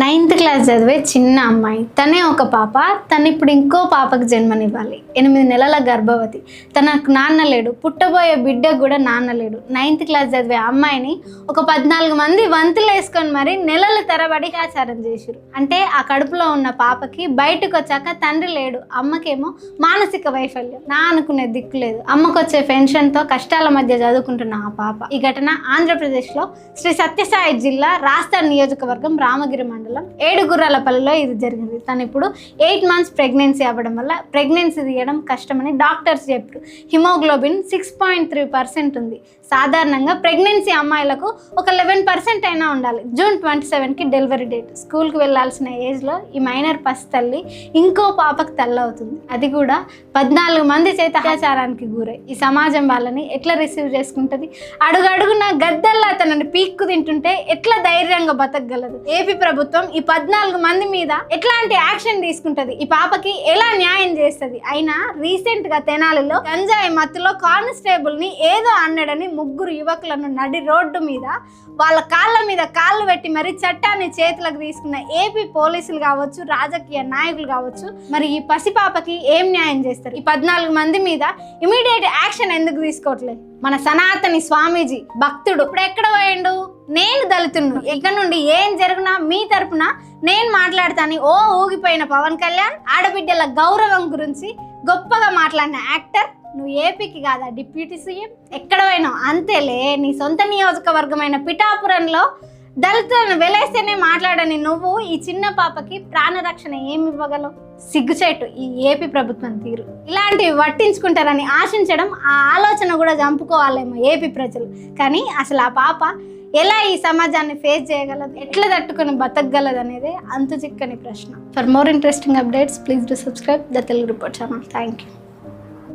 Ninth class చదివే చిన్న అమ్మాయి. తనే ఒక పాప. తను ఇప్పుడు ఇంకో పాపకు జన్మనివ్వాలి. ఎనిమిది నెలల గర్భవతి. తనకు నాన్న లేడు. పుట్టబోయే బిడ్డకు కూడా నాన్న లేడు. నైన్త్ క్లాస్ చదివే అమ్మాయిని ఒక పద్నాలుగు మంది వంతులు వేసుకొని మరి నెలల తరబడి ఆచారం చేశారు అంటే ఆ కడుపులో ఉన్న పాపకి బయటకు వచ్చాక తండ్రి లేడు. అమ్మకేమో మానసిక వైఫల్యం. నా అనుకునే దిక్కు లేదు. అమ్మకు వచ్చే పెన్షన్తో కష్టాల మధ్య చదువుకుంటున్న ఆ పాప. ఈ ఘటన ఆంధ్రప్రదేశ్లో శ్రీ సత్యసాయి జిల్లా రాష్ట్ర నియోజకవర్గం రామగిరి మండలం ఏడుగుర్రాలపల్లిలో ఇది జరిగింది. తను ఇప్పుడు ఎయిట్ మంత్స్ ప్రెగ్నెన్సీ అవ్వడం వల్ల ప్రెగ్నెన్సీ తీయడం కష్టమని డాక్టర్స్ చెప్పారు. Hemoglobin six point three percent ఉంది. సాధారణంగా ప్రెగ్నెన్సీ అమ్మాయిలకు ఒక లెవెన్ పర్సెంట్ అయినా ఉండాలి. జూన్ ట్వంటీ సెవెన్కి డెలివరీ డేట్. స్కూల్కి వెళ్ళాల్సిన ఏజ్లో ఈ మైనర్ పసి తల్లి ఇంకో పాపకు తల్లవుతుంది అది కూడా పద్నాలుగు మంది చేత అత్యాచారానికి గురై ఈ సమాజం వాళ్ళని ఎట్లా రిసీవ్ చేసుకుంటుంది? అడుగు అడుగున గద్దల్లా తనని పీక్కు తింటుంటే ఎట్లా ధైర్యంగా బతకగలదు? ఏపీ ప్రభుత్వం ఈ పద్నాలుగు మంది మీద ఎట్లాంటి యాక్షన్ తీసుకుంటది? ఈ పాపకి ఎలా న్యాయం చేస్తుంది? అయినా రీసెంట్గా తెనాలిలో గంజాయి మత్తులో కానిస్టేబుల్ని ఏదో అన్నాడని ముగ్గురు యువకులను నడి రోడ్డు మీద వాళ్ళ కాళ్ళ మీద కాళ్ళు పెట్టి మరి చట్టాన్ని చేతులకు తీసుకున్న ఏపీ పోలీసులు కావచ్చు రాజకీయ నాయకులు కావచ్చు మరి ఈ పసిపాపకి ఏం న్యాయం చేస్తారు? ఈ పద్నాలుగు మంది మీద ఇమీడియట్ యాక్షన్ ఎందుకు తీసుకోవట్లేదు? మన సనాతని స్వామీజీ భక్తుడు. ఇప్పుడు ఎక్కడ పోయిండు? నే దళితుడు ఇక్కడ నుండి? ఏం జరిగినా? మీ తరపున నేను మాట్లాడతాను. ఓ ఊగిపోయిన పవన్ కళ్యాణ్ ఆడబిడ్డల గౌరవం గురించి గొప్పగా మాట్లాడిన యాక్టర్. నువ్వు ఏపీకి కాదా? Deputy CM. ఎక్కడ పోయినావు? అంతేలే. నీ సొంత నియోజకవర్గమైన పిఠాపురంలో దళితులను వెలేస్తేనే మాట్లాడని నువ్వు ఈ చిన్న పాపకి ప్రాణరక్షణ ఏమి ఇవ్వగలవు సిగ్గుచేటు ఈ ఏపీ ప్రభుత్వం తీరు. ఇలాంటివి పట్టించుకుంటారని ఆశించడం ఆ ఆలోచన కూడా చంపుకోవాలేమో ఏపీ ప్రజలు. కానీ అసలు ఆ పాప ఎలా ఈ సమాజాన్ని ఫేస్ చేయగలదు ఎట్లా తట్టుకొని బతకగలదు అనేది అంతు చిక్కని ప్రశ్న. For more interesting updates please do subscribe the Telugu report channel thank you